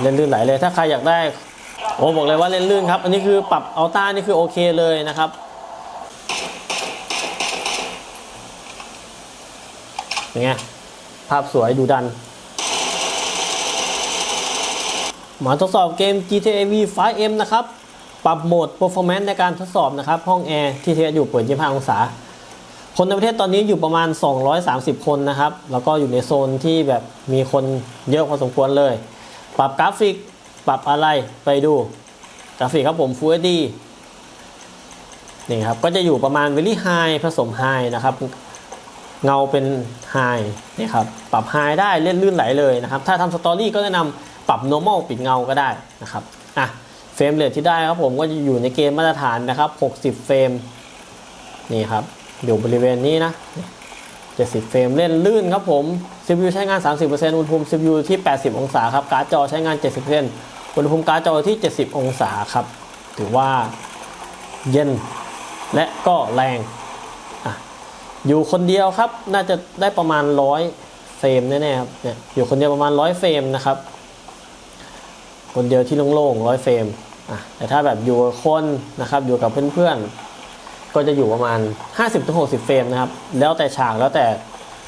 เล่นลื่นไหลเลยถ้าใครอยากได้ โอ้บอกเลยว่าเล่นลื่นครับ อันนี้คือปรับอัลต้านี่คือโอเคเลยนะครับเป็นไงภาพสวยดูดัน มาทดสอบเกม GTA V 5M นะครับ ปรับโหมด performance ในการทดสอบนะครับ ห้องแอร์ที่เทสอยู่เปิด 25 องศา คนในประเทศตอนนี้อยู่ประมาณ 230 คนนะครับ แล้วก็อยู่ในโซนที่แบบมีคนเยอะพอสมควรเลย ปรับกราฟิก ปรับอะไรไปดูกราฟิกครับผม Full HD นี่ครับ ก็จะอยู่ประมาณ Very High ผสม High นะครับ เงาเป็น High นี่ครับ ปรับ High ได้เล่นลื่นไหลเลยนะครับ ถ้าทำสตอรี่ก็แนะนำปรับ Normal ปิดเงาก็ได้นะครับอะเฟรมเรทที่ได้ครับผมก็จะอยู่ในเกณฑ์มาตรฐานนะครับ 60 เฟรมนี่ครับ อยู่บริเวณนี้นะ 70 เฟรมเล่นลื่นครับผม CPU ใช้งาน 30%อุณหภูมิ CPU ที่ 80 องศาครับ การ์ดจอใช้งาน 70%อุณหภูมิการ์ดจอที่ 70 องศาครับ ถือว่าเย็นและก็แรงอะอยู่คนเดียวครับ น่าจะได้ประมาณ 100 เฟรมแน่ๆครับ เนี่ย อยู่คนเดียวประมาณ 100 เฟรมนะครับ คนเดียวที่โล่งๆ 100 เฟรมอะแต่ถ้าแบบอยู่กับคนนะครับ อยู่กับเพื่อนๆ ก็จะอยู่ประมาณ 50-60 เฟรมนะครับ แล้วแต่ฉาก แล้วแต่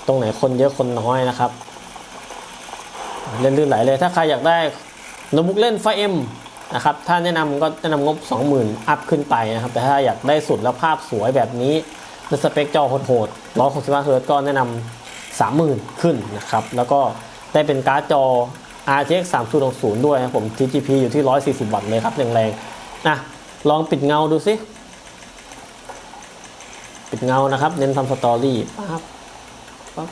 ตรงไหนคนเยอะคนน้อยนะครับ เล่นลื่นไหลเลยถ้าใครอยากได้โน้ตบุ๊กเล่นไฟเอ็มนะครับถ้าแนะนำก็แนะนำงบ 20,000 อัพขึ้นไปนะครับ แต่ถ้าอยากได้สุดแล้วภาพสวยแบบนี้และสเปคจอโหดๆ165เฮิร์ตก็แนะนำ30,000 ขึ้นนะครับ แล้วก็ได้เป็นการ์ดจอ RTX 3060 ด้วยนะผม TGP อยู่ที่ 140 วัตต์เลยครับแรงๆนะลองปิดเงาดูสิ ปิดเงานะครับ เน้นทำสตอรี่ปั๊บ ปั๊บ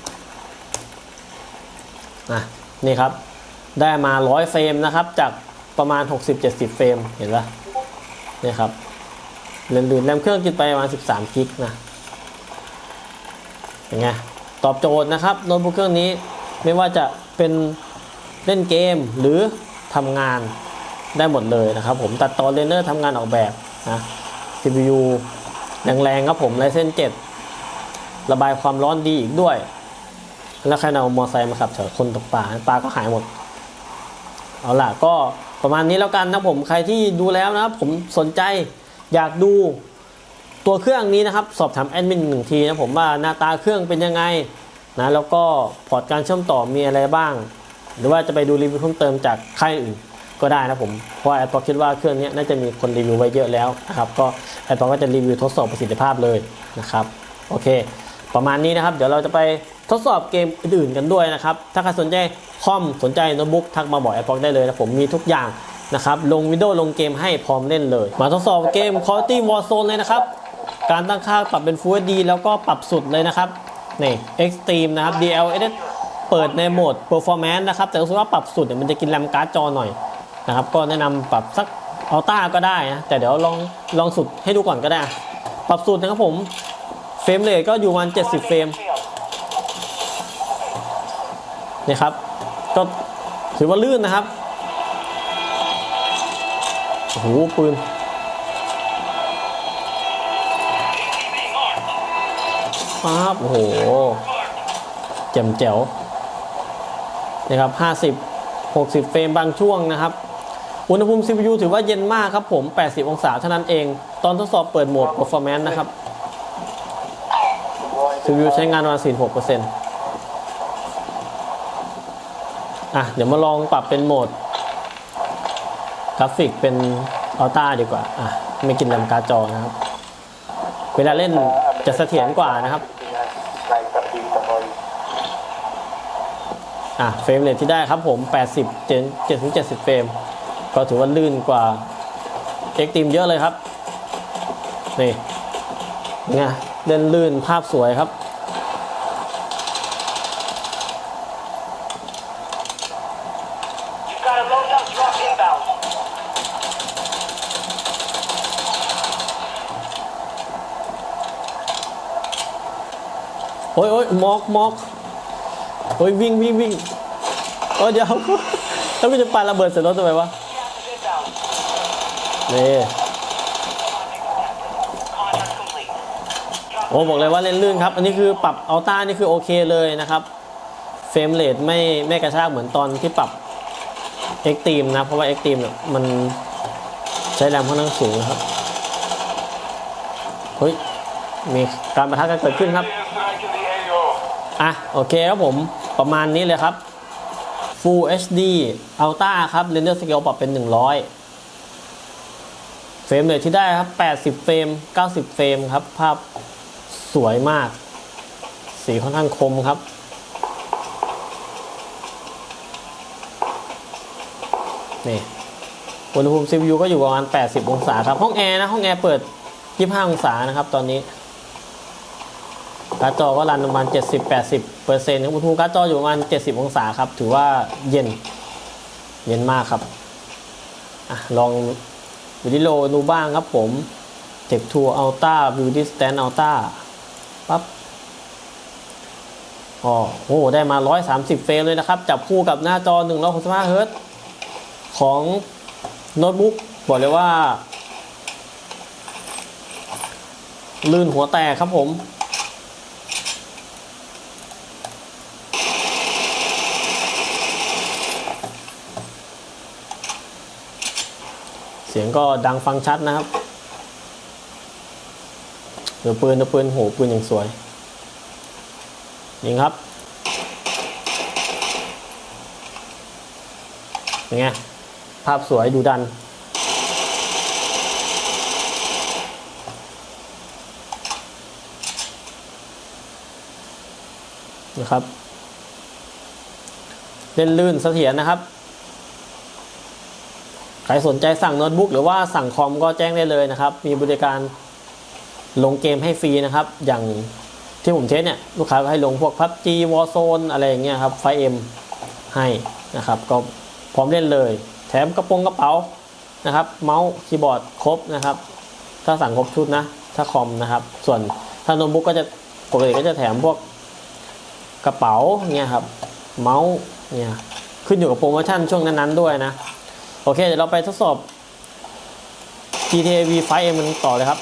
อะนี่ครับ ได้มา100เฟรมนะครับ จากประมาณ 60-70 เฟรมเห็นปะนี่ครับเลื่นๆแรมเครื่องกินไปประมาณ 13 กิกนะเป็นไงตอบโจทย์นะครับโน้ตบุ๊กเครื่องนี้ไม่ว่าจะเป็นเล่นเกมหรือทำงานได้หมดเลยนะครับ ผมตัดต่อเรนเนอร์ทำงานออกแบบนะ CPU แรงๆครับผมไลเซน7 ระบายความร้อนดีอีกด้วย แล้วใครเอามอไซค์มาขับเฉยคนตกปลาปลาก็หายหมด เอาล่ะก็ประมาณนี้แล้วกันนะผมใครที่ดูแล้วนะผมสนใจอยากดูตัวเครื่องนี้นะครับ สอบถามแอดมินหนึ่งทีนะผมว่าหน้าตาเครื่องเป็นยังไงนะแล้วก็พอร์ตการเชื่อมต่อมีอะไรบ้าง หรือว่าจะไปดูรีวิวเพิ่มเติมจากใค่ายอื่นก็ได้นะผม เพราะแอดพอคิดว่าเครื่องนี้น่าจะมีคนรีวิวไว้เยอะแล้วนะครับ ก็แอดพอก็จะรีวิวทดสอบประสิทธิภาพเลยนะครับ โอเค ประมาณนี้นะครับ เดี๋ยวเราจะไปทดสอบเกมอื่นๆกันด้วยนะครับ ถ้าใครสนใจคอมสนใจโน้ตบุ๊กทักมาบอกแอปพอได้เลยนะผมมีทุกอย่างนะครับ ลงวิดีโอลงเกมให้พร้อมเล่นเลย มาทดสอบเกม Quality Warzone เลยนะครับ การตั้งค่าปรับเป็น Full HD แล้วก็ปรับสุดเลยนะครับ นี่ Extreme นะครับ DLSS เปิดในโหมด Performance นะครับ แต่รู้สึกว่าปรับสุดเนี่ยมันจะกินแรมการ์ดจอหน่อยนะครับ ก็แนะนำปรับสักอัลต้าก็ได้นะ แต่เดี๋ยวลองลองสุดให้ดูก่อนก็ได้ ปรับสุดนะครับผม เฟรมเรทก็อยู่ประมาณ70 เฟรมนี่ครับ ก็ถือว่าลื่นนะครับ โอ้โหปืนป๊าบโอ้โหแจ่มแจ๋วนี่ครับ 50 60 เฟรมบางช่วงนะครับ อุณหภูมิ CPU ถือว่าเย็นมากครับผม 80 องศาเท่านั้นเอง ตอนทดสอบเปิดโหมด performance นะครับ CPU ใช้งานประมาณ46%อะ เดี๋ยวมาลองปรับเป็นโหมด กราฟิกเป็นอัลต้าดีกว่า อะ ไม่กินแรมการ์ดจอนะครับ เวลาเล่นจะเสถียรกว่านะครับ อะ เฟรมเรทที่ได้ครับผม 80 7 7 70เฟรม ก็ถือว่าลื่นกว่าเอ็กตีมเยอะเลยครับ นี่ไง เล่นลื่นภาพสวยครับ You've got a loadout drop inbound. โอ้ยโอ้ยมอกมอกโอ้ยวิ่งวิ่งวิ่งโอ้ยเดี๋ยวแล้วกูจะปาระเบิดใส่รถทำไมวะ Gas is inbound. นี่ โอ้บอกเลยว่าเล่นลื่นครับ อันนี้คือปรับอัลต้านี่คือโอเคเลยนะครับเฟรมเรทไม่ไม่กระชากเหมือนตอนที่ปรับ Extreme นะ เพราะว่า Extreme เนี่ยมันใช้แรมค่อนข้างสูงนะครับเฮ้ยมีการประทะกันเกิดขึ้นครับอะโอเคครับผมประมาณนี้เลยครับ Full HD Ultra ครับ Render Scale ปรับเป็น 100 เฟรมเรทที่ได้ครับ 80 เฟรม 90 เฟรมครับ ภาพ สวยมาก สีค่อนข้างคมครับ นี่อุณหภูมิ CPU ก็อยู่ประมาณ 80 องศาครับ ห้องแอร์นะ ห้องแอร์เปิด 25 องศานะครับ ตอนนี้การ์ดจอก็รันประมาณ 70-80เปอร์เซ็นต์อุณหภูมิการ์ดจออยู่ประมาณ 70 องศาครับ ถือว่าเย็น เย็นมากครับอลองวิดีโอดูบ้างครับผม Tech Tour Ultra View Distance Ultra ปั๊บอ๋อโอ้ได้มา 130 เฟรมเลยนะครับ จับคู่กับหน้าจอ 165เฮิรตของโน้ตบุ๊กบอกเลยว่า ลื่นหัวแตกครับผมเสียงก็ดังฟังชัดนะครับ เดี๋ยวปืนเดี๋ยวปืนโหปืนอย่างสวยนี่ครับเป็นไงภาพสวยดูดัน นะครับ เล่นลื่นเสถียรนะครับ ใครสนใจสั่งโน้ตบุ๊กหรือว่าสั่งคอมก็แจ้งได้เลยนะครับ มีบริการ ลงเกมให้ฟรีนะครับ อย่างที่ผมเทสเนี่ยลูกค้าก็ให้ลงพวก PUBG Warzone อะไรอย่างเงี้ยครับไฟเอ็มให้นะครับ ก็พร้อมเล่นเลย แถมกระโปรงกระเป๋านะครับ เมาส์คีย์บอร์ดครบนะครับ ถ้าสั่งครบชุดนะ ถ้าคอมนะครับ ส่วนถ้าโน้ตบุ๊กก็จะปกติก็จะแถมพวกกระเป๋าเนี่ยครับเมาส์เนี่ยขึ้นอยู่กับโปรโมชั่นช่วงนั้นๆด้วยนะ โอเค เดี๋ยวเราไปทดสอบ GTA V 5 M กันต่อเลยครับ